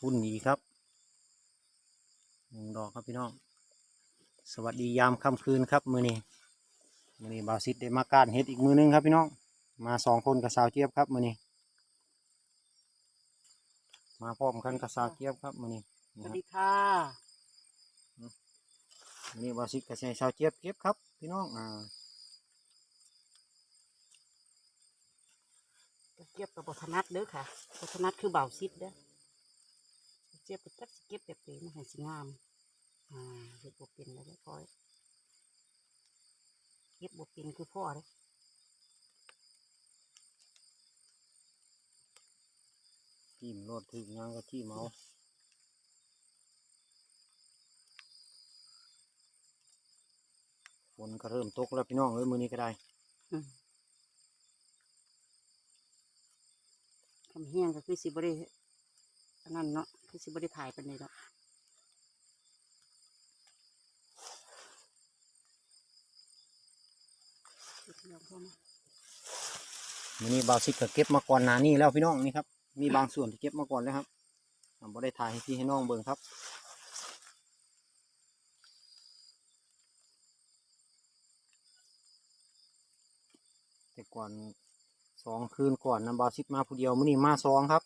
วก็พุ่นอีกครับหนึ่งดอกครับพี่น้อง สวัสดียามค่ำคืนครับมือนี้มือนี้บาวซิดได้มาการเฮ็ดอีกมือนึงครับพี่น้อง มาสองคนกับสาวเจี๊ยบครับมือนี้ มาพร้อมกันกับสาวเจี๊ยบครับมือนี้สนี่วัครับสดีค่ะมื้อนี้บาวซิดกับสาวเจี๊ยบเก็บครับ พี่น้องอ่าเก็บกับบทนัดเด้อค่ะบทนัดคือเบาซิดเด้อ เจ็บกับจักสิเก็บแบบนี้มันให้สิงามอ่าเฮ็ดบเป็นแล้วได้ค่อยเก็บบเป็นคือพ่อเด้อจิ้มรดถึงยางก็จิ้มเอาฝนก็เริ่มตกแล้วพี่น้องเอ้ยมือนี้ก็ได้อืมคำเฮียงก็คือสิบริอันนั้นเนาะ คือสิบริถ่ายเป็นเลยเนาะวนี้มือนี้บาวซิดก็เก็บมาก่อนหนานี้แล้วพี่น้องนี่ครับ มีบางส่วนที่เก็บมาก่อนแล้วครับอ่าบ่ได้ถ่ายให้พี่ให้น้องเบิ่งครับแต่ก่อนสองคืนก่อนนะบาวซิดมาผู้เดียวมื้อนี้มาสองครับ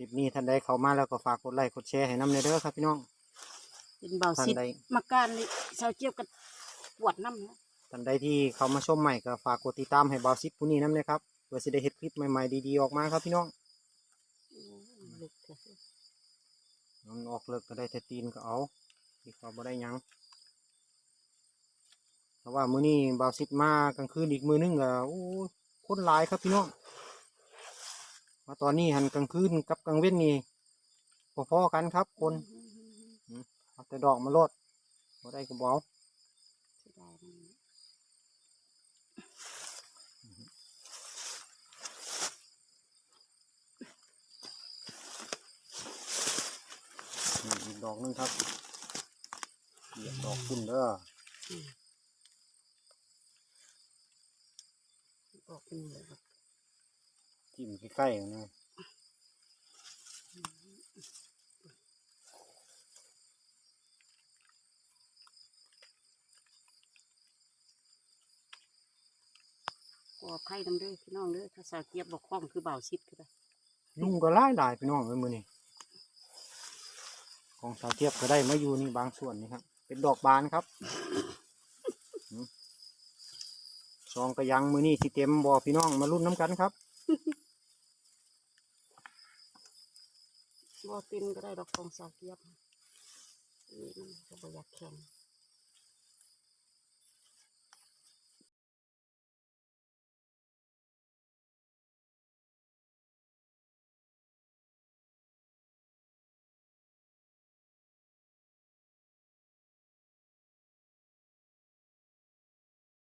คลิปนี้ท่านใดเข้ามาแล้วก็ฝากกดไลค์กดแชร์ให้น้ำในเด้อครับพี่น้อง เป็นเบาท่านซิดใด มาการนี่เสาเจียวกับปวดน้ำเนาะท่านใดที่เข้ามาชมใหม่ก็ฝากกดติดตามให้บาวซิดผู้นี้น้ำเลยครับเพื่อจะได้เห็นคลิปใหม่ๆดีๆออกมาครับพี่น้องโอ้ยลึกเถอะมันออกเลิกก็ได้แต่ตีนก็เอาที่เขาบ่ได้หยังเพราะว่ามื้อนี้บาวซิดมากลางคืนอีกมื้อนึงก็โอ้ยคนหลายครับพี่น้อง มาตอนนี้หันกลางคืนกับกลางเว้นนี่พอๆกันครับคนเอาแต่ดอกมาโลดบ่ได้ก็บ่เอาเสียดายนะนี่อีกดอกหนึงครับเหยียบดอกขึ้นเด้อบอกเป็นเลยครับ จิ้มใกล้ๆนะขอไข่น้ำเด้อพี่น้องเด้อถ้าสาวเกียบบอกคล้องคือเบาซิดก็ได้ยุงก็หลายหลายๆพี่น้องเอ้ยมื้อนี้ของสาวเทียบก็ได้มาอยู่นี่บางส่วนนี่ครับ เป็นดอกบานครับซองกระยังมือนี่สิเต็มบ่พี่น้องมารุ่นน้ำกันครับ บ่เป็นก็ได้ดอกของสาเกียบนี่มันก็บ่อยากแข็ง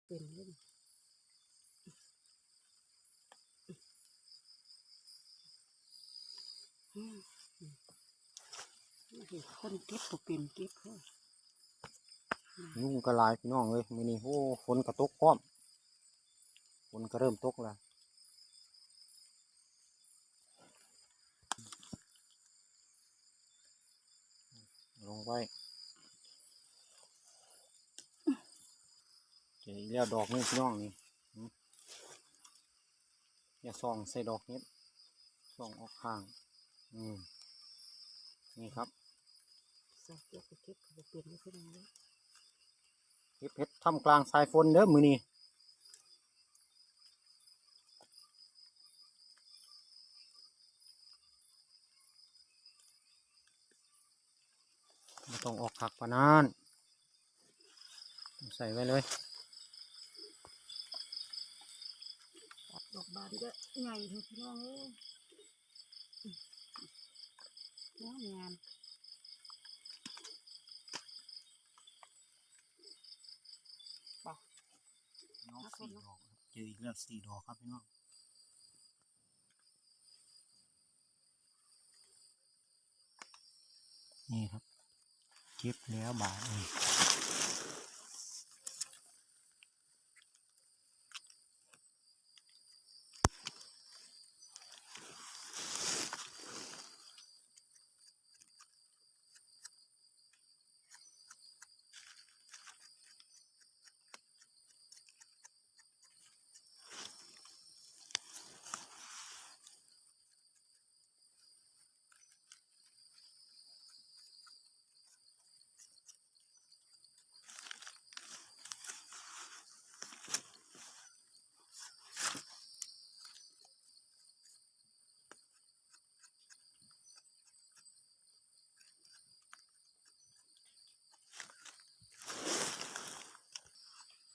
เป็นเรื่องอืมอืมไม่ เห็นคนเก็บบ่เป็นเก็บเพิ่นยุ่งก็หลายพี่น้องเลยมือนี้โอ้ฝนก็ตกพร้อมฝนก็เริ่มตกแล้วลงไว้เจออีกแล้วดอกนึงพี่น้องนี่อย่าส่องใส่ดอกนี้ส่องออกข้าง อืมนี่ครับ สาวเก็บไปเก็บก็บ่เป็นไม่เป็นไรเก็บเพชรทำกลางสายฝนเด้อมือนี้ไม่ต้องออกผักปานานใส่ไว้เลยตัดดอกบานก็ใหญ่เถอะพี่น้องเอ้ยงามงาม น้อง สี่ดอกครับเจออีกแล้วสี่ดอกครับพี่น้องนี่ครับ เก็บแล้วบาทนี่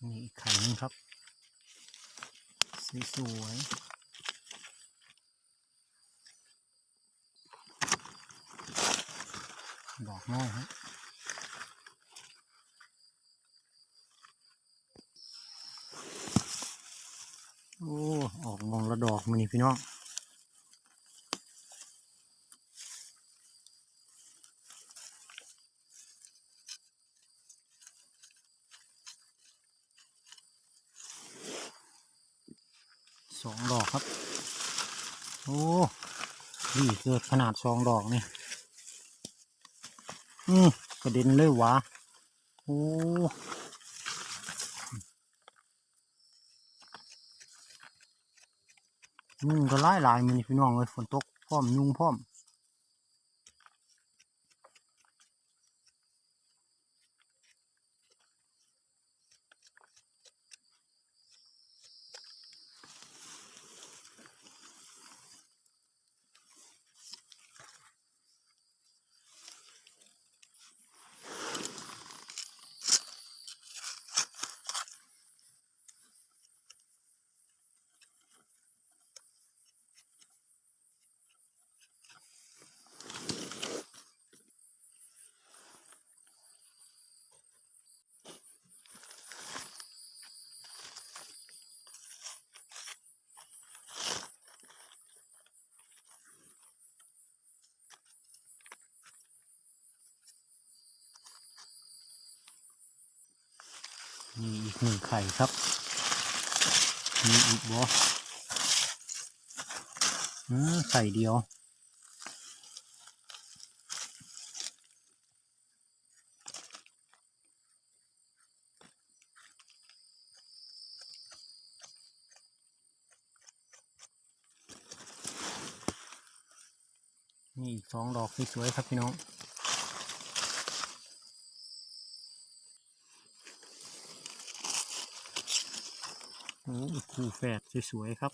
นี่อีกไข่หนึงครับ สวยดอกน้อยฮะโอ้ ออกมองละดอกมันนี่พี่น้อง สองดอกครับ โอ้นี่เกิดขนาดสองดอกนี่อืมกระเด็นเลยวะโอ้ยุงก็ไล่ลายมันนี่พี่น้องเลยฝนตกพร้อมยุงพร้อม มีอีกหนึ่งไข่ครับ มีอีกบอืมไข่เดียว นี่อีกสองดอกสวยๆครับพี่น้อง โอ้คู่แฝดสวยๆครับ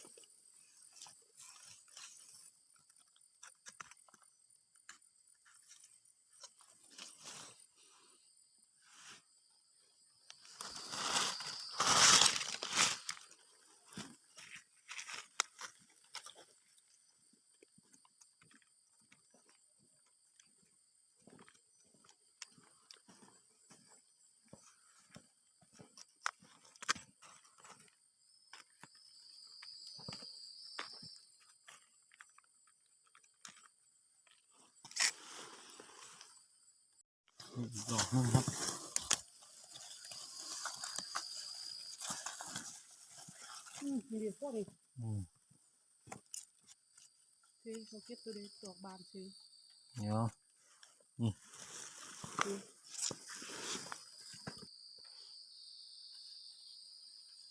นี่อีกดอกหนึงครับอืมมีเดียวพวกนี้อืมซื้อเขาเก็บตัวนี้ดอกบานซื้อเดี๋ยวซื้อ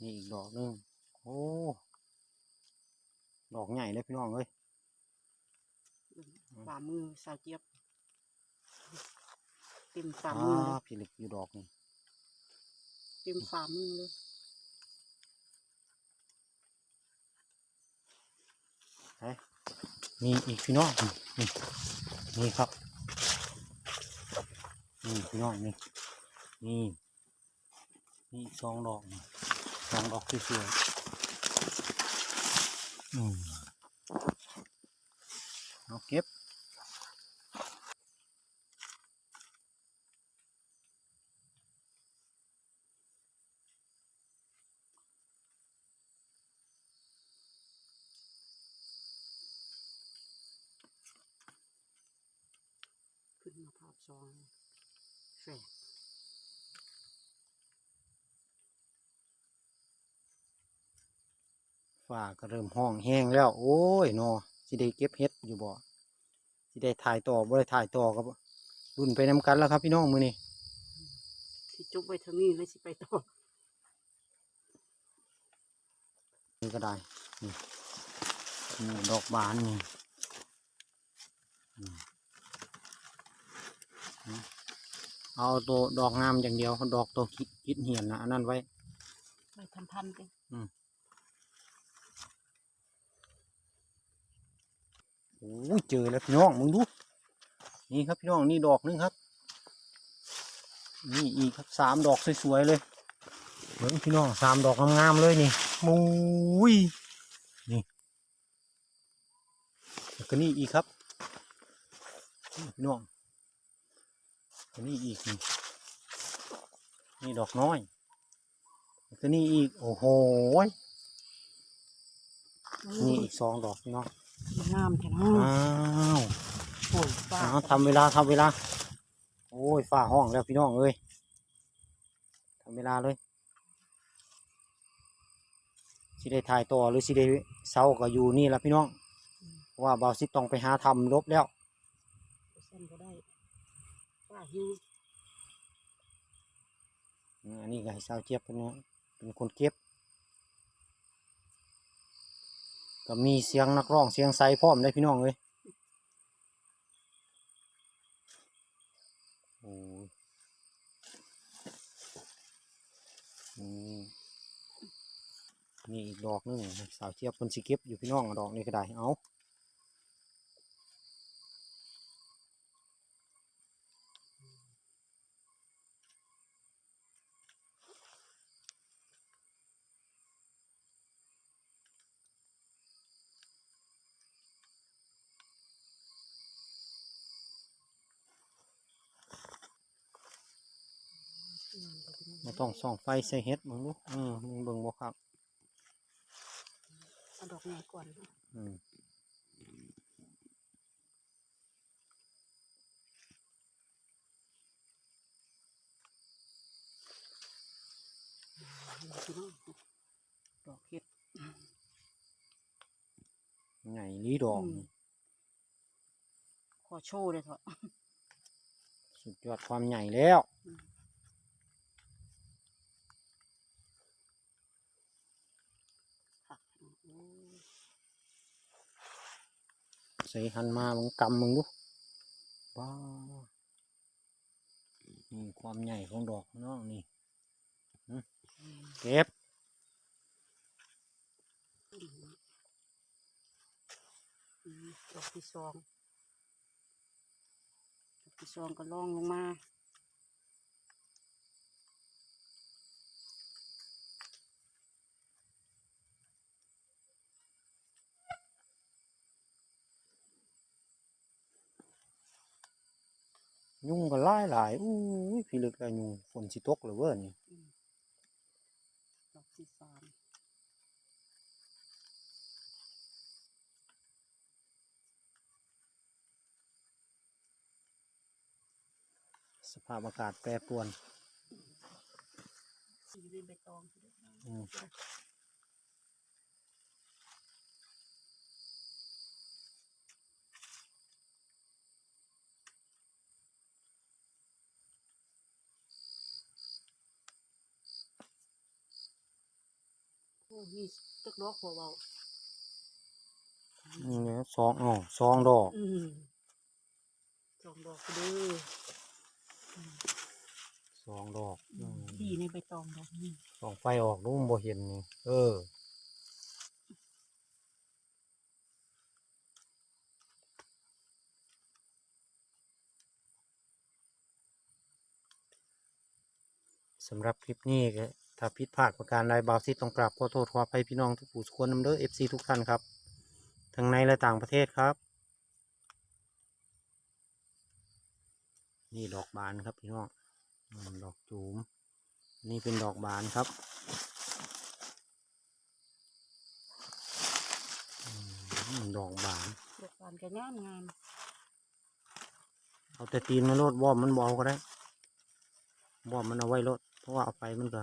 นี่อีกดอกหนึงโอ้ดอกใหญ่เลยพี่น้องเอ้ยฝ่ามือสาวเจี๊ยบเต็มฝ่าอ่ามือเลยพี่เล็กอยู่ดอกนี่เต็มฝ่ามือเลยนี่อีกพี่น้องนี่นี่ครับนี่พี่น้องนี่นี่นี่อีกสองดอกนี่สองดอกสวยๆอืมเอาเก็บ มาภาพซองแฝก ฝ้าก็เริ่มห้องแห้งแล้ว โอ้ยนอสิได้เก็บเฮ็ดอยู่บ่สิได้ถ่ายต่อบ่ได้ถ่ายต่อก็บ่รุ่นไปนำกันแล้วครับพี่น้องมื้อนี้ที่จุกไว้เท่านี้เลยสิไปต่อนี่ก็ได้นี่นี่ดอกบานนี่อืมอืมเอาตัวดอกงามอย่างเดียว ดอกตัวคิดคิดเหียนนะอันนั้นไว้ไปทำพันไปโอ้ย เจอแล้วพี่น้องมึงดูนี่ครับพี่น้องนี่ดอกหนึงครับ นี่อีกครับสามดอกสวยๆเลยเหมือนพี่น้องสามดอกงามๆเลยนี่มุ้ยนี่แล้วก็นี่อีกครับพี่น้องแล้วนี่อีกนี่นี่ดอกน้อยแล้วก็นี่อีกโอ้โหยนี่อีกสองดอกพี่น้อง งามแท้เนาอ้าะวโอ้ยฟ้าเอาทำเวลาทำเวลา โอ้ยฝ้าห้องแล้วพี่น้องเอ้ยทำเวลาเลยสิได้ถ่ายต่อหรือสิได้เศร้าก็อยู่นี่ละพี่น้องเพราะว่าเบาซิต้องไปหาทำลบแล้วสั้นก็ได้ฟ้าหิวอืมอันนี้ก็ให้สาวเจี๊ยบเป็นเนาะเป็นคนเก็บ ก็มีเสียงนักร้องเสียงไซพร้อมได้พี่น้องเลยโอ้นี่อีกดอกหนึงสาวเทียบคนสิเก็บอยู่พี่น้องดอกนี้ก็ได้เอา ไม่ต้องส่องไฟใส่เฮ็ดมึงลูกอืมมึงเบิ่งบ่ครับเอาดอกไหนก่อนอืมพี่น้องดอกเห็ดไงลีดอกอืมขอโชว์เลยเถอะสุดยอดความใหญ่แล้ว ค่ะโอ้ย ใส่หันมามึงกำมึงดูว้าวนี่ความใหญ่ของดอกเนาะนี่เก็บดอกที่สองดอกที่สองก็ล่องลงมา ยุงก็หลายหลายอู้ยพี่ลึกแล้วยุงฝนสิตกเลยเว้ยนี่ดอกที่สามสภาพอากาศแปรปรวนสีเป็นใบตองอืม นี่ตึกดอกหัวเบานี่แหละสองอ๋อสองดอก อืมสองดอกก็เด้อสองดอกอืมดีในใบตองดอกนี่สองไฟออกรูมบ่เห็นนี่ เออ สำหรับคลิปนี้ก็ ถ้าผิดพลาดประการใดบาวซิดต้องกราบขอโทษขออภัยพี่น้องทุกผู้ทุกคนนำเด้อ FC ทุกท่านครับ ทั้งในและต่างประเทศครับ นี่ดอกบานครับพี่น้องอืมดอกจูม นี่เป็นดอกบานครับอืมดอกบานดอกบานก็งามงามเอาแต่ตีนมาโลดวอร์มมันบเอาก็ได้วอร์มมันเอาไว้โลดเพราะว่าเอาไปมันก็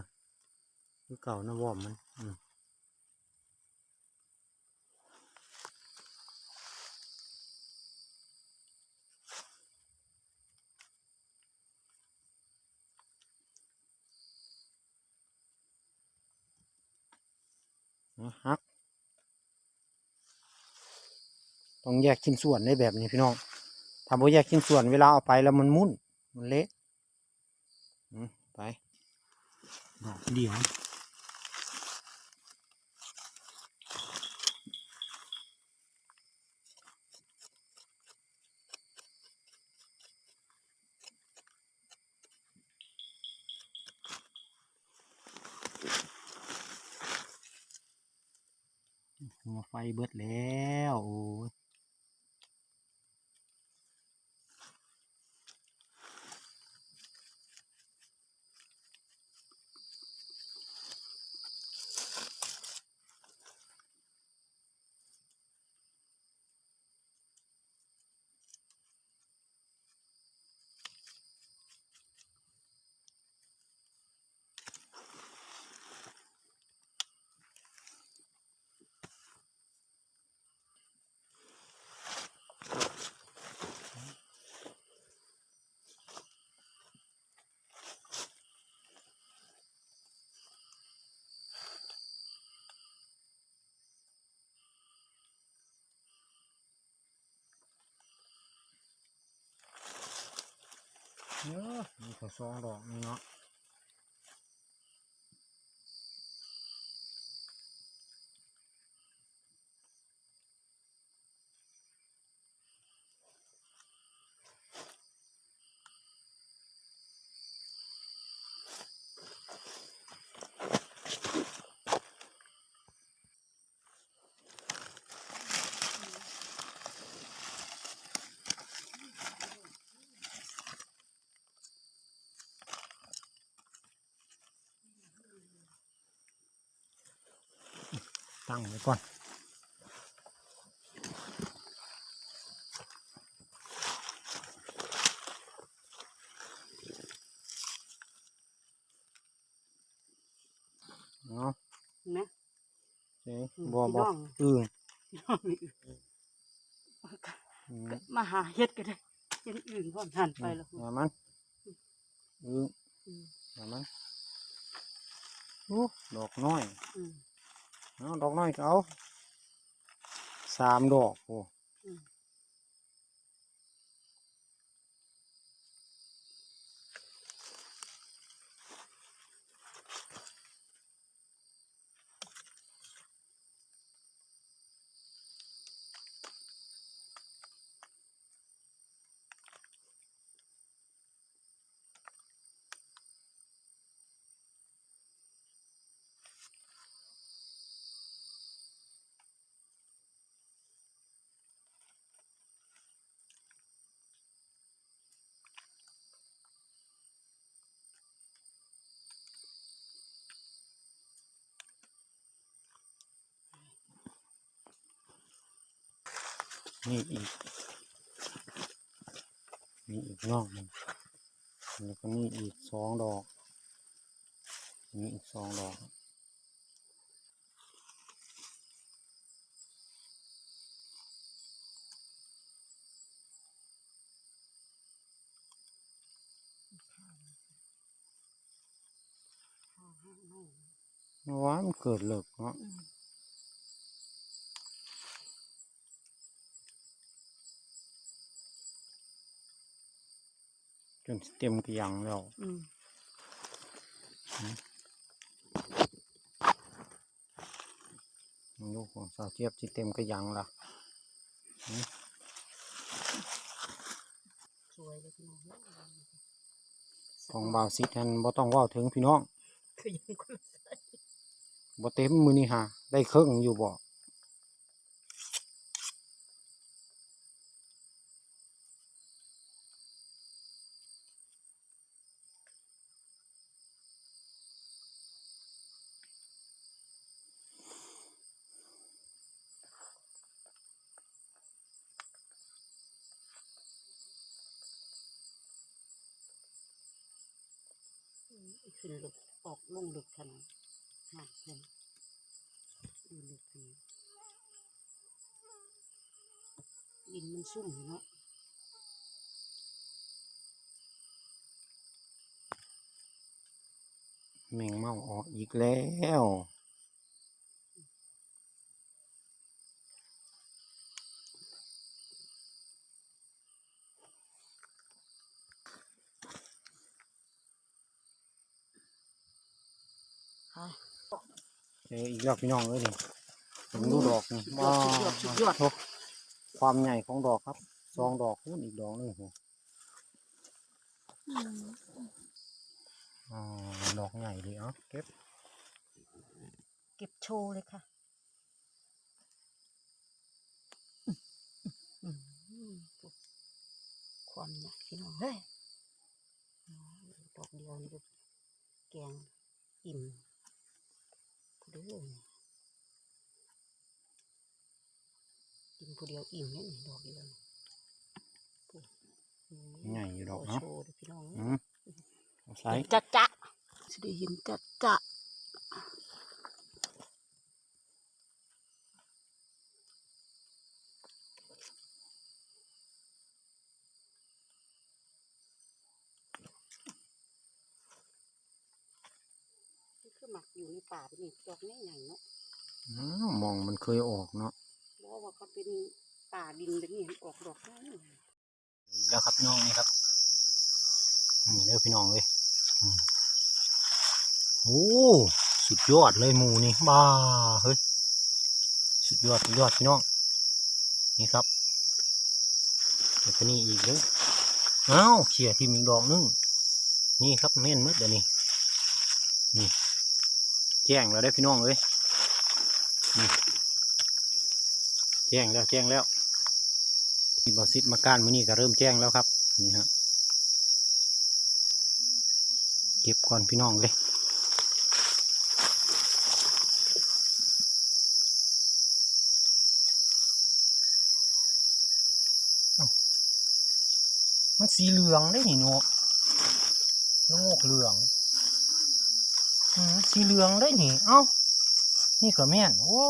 คือเก่านะวอมมันอืมนะฮัก ต้องแยกชิ้นส่วนได้แบบนี้พี่น้องถ้าบ่แยกชิ้นส่วนเวลาเอาไปแล้วมันมุ่น มันเละไปดอกเดียว เบิดแล้วโอ้ เนาะมีข้าวซองดอกนี่เนาะ ตั้งไว้ก่อนเนาะนะเจ๊อืมบ่พี่บ่น้องอือพี่น้องนี่อืมมาหาเฮ็ดก็ได้เฮ็ดอื่นพร้อมหันไปแล้วอย่ามันอืออืมอย่ามันโอ้ดอกน้อยอืม เอาดอกน้อยก็เอาสามดอกโอ้ นี่อีก นี่อีกนอกหนึงแล้วก็นี่อีกสองดอก นี่อีกสองดอกข้าวห้างน้อย ว้ามันเกิดเหลิกเนาะ อืม จนสิเต็มกระยังแล้วอืมลูกของสาวเจี๊ยบสิเต็มกระยังละสวยเลยพี่น้องเอ้ยของบ่าวสิท่านบ่ต้องเว่าถึงพี่น้องคือยังคนละใส่บ่เต็มมือนี่ฮะได้เครื่องอยู่บ่ ขึ้นลึกออกลงลึกขนาดหักเลยดูลึกขนาดดินมันซุ่มเนาะแมงเม่าออกอีกแล้ว ค่ะ เจออีกแล้วพี่น้องเลยนี่ผมดูดอกนี่สุดยอดสุดยอดสุดยอดโอ้ความใหญ่ของดอกครับสองดอกคูณอีกดอกหนึงโหอ๋อดอกใหญ่ดีเอะเก็บ เก็บโชว์เลยค่ะอืมอืมความหนักพี่น้องเฮ้ยอ๋อดอกเดียวนี่ก็แกงอิ่มผู้เดียวนี่กินผู้เดียวอิ่มเนี่ยนี่ดอกเดียวนี่ผู้อืมใหญ่อยู่ดอกขเนาะโชว์เลยพี่น้องอืมเอาใส่เห็นจะจะจะได้เห็นจะจะนี่คือหมักอยู่ใน ป่าเป็นนี่ดอกใหญ่ๆเนาะอืมมองมันเคยออกเนาะบอกว่าเขาเป็นป่าดินแบบนี้เห็นออกดอกน้อยอีกแล้วครับพี่น้องนี่ครับนี่เด้อพี่น้องเลยอืมโอ้สุดยอดเลยหมูนี่บ้าเฮ้ยสุดยอดสุดยอดพี่น้องนี่ครับเดี๋ยวก็นี่อีกเลยอ้าวเขี่ยที่มีดอกนึงนี่ครับเม่นมืดเดี๋ยวนี้นี่ แจ้งแล้วได้พี่น้องเลยแจ้งแล้วแจ้งแล้วมีบอสิตมาก้านมือนี้ก็เริ่มแจ้งแล้วครับ นี่ฮะเก็บก่อนพี่น้องเลยเอ้ามันสีเหลืองได้หนี่เนาะน้องงกเหลือง สีเหลืองได้นี่ เอ้า นี่ก็แม่น โอ้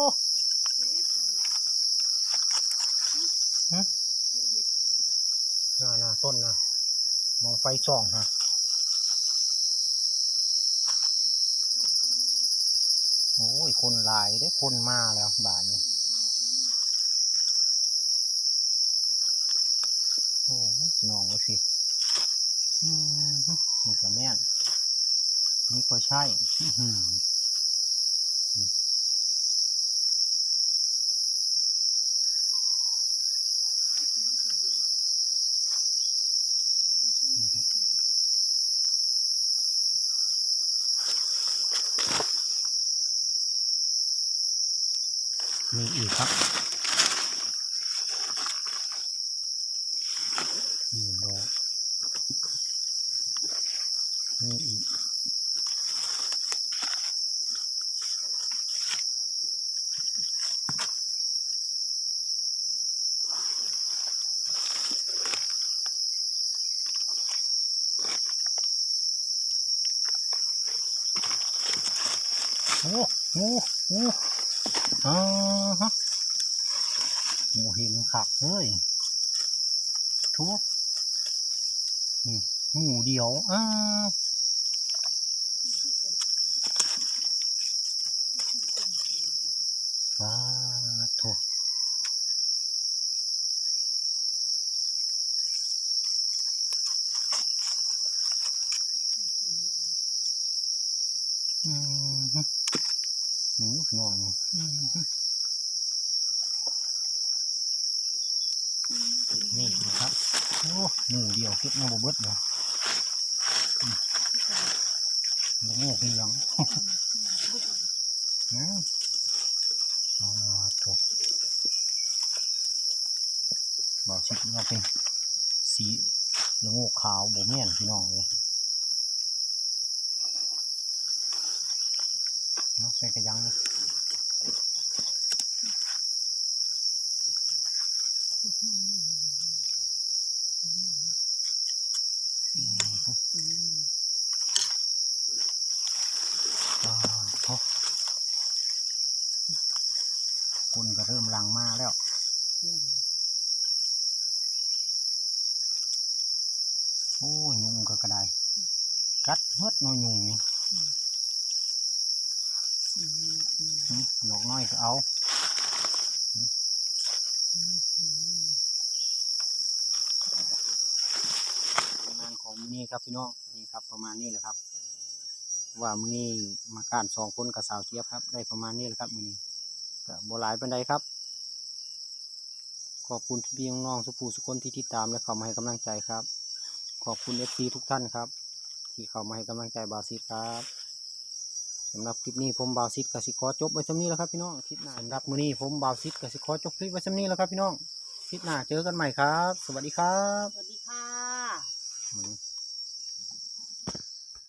น่าน่าต้นนะมองไฟส่องฮะโอ้ย คนลายได้คนมาแล้วบาทนี้โอ้ยน้องวะพี่ อืมนี่ก็แม่น นี่ก็ใช่อื้อหือนี่นี่ครับมีอีกครับนี่ดอกมีอีก โอ้โอ้โอ้อ่าฮะหมูหินขักเลยทุกนี่หมูเดียวอ้าวว้าโถอืมฮึหมูนอนอืมฮึ นี่นะครับโอ้หมูเดียวเก็บมาบ่เบิดเลยอืมแล้วโง่เพียงอืมอ่าโถบอกชิดว่าเป็นสีละโง่ขาวบ่แม่นพี่น้องเลยเนาะใส่กระยังนะอืมฮึ อืม โอ้ยุงก็กระไดกัดเฮือดน้อยยุงนี่ดอกน้อยก็เอาอืมอืมงานของมือนี้ครับพี่น้องนี่ครับประมาณนี้แหละครับ ว่ามือนี้มาการสองคนกับสาวเจี๊ยบครับ ได้ประมาณนี้แหละครับมือนี้ก็บหลายเปานใดครับขอบคุณพี่น้องๆสุภูสุคนที่ติดตามและเข้ามาให้กำลังใจครับ ขอบคุณเอฟซีทุกท่านครับ ที่เข้ามาให้กำลังใจบาซิดครับสำหรับคลิปนี้ผมบาซิดกับสิคอจบไว้สำนี้แล้วครับพี่น้องคลิปหน้าสำหรับมื้อนี้ผมบาซิดกับสิคอจบคลิปไว้สำนี้แล้วครับพี่น้องคลิปหน้าเจอกันใหม่ครับ สวัสดีครับ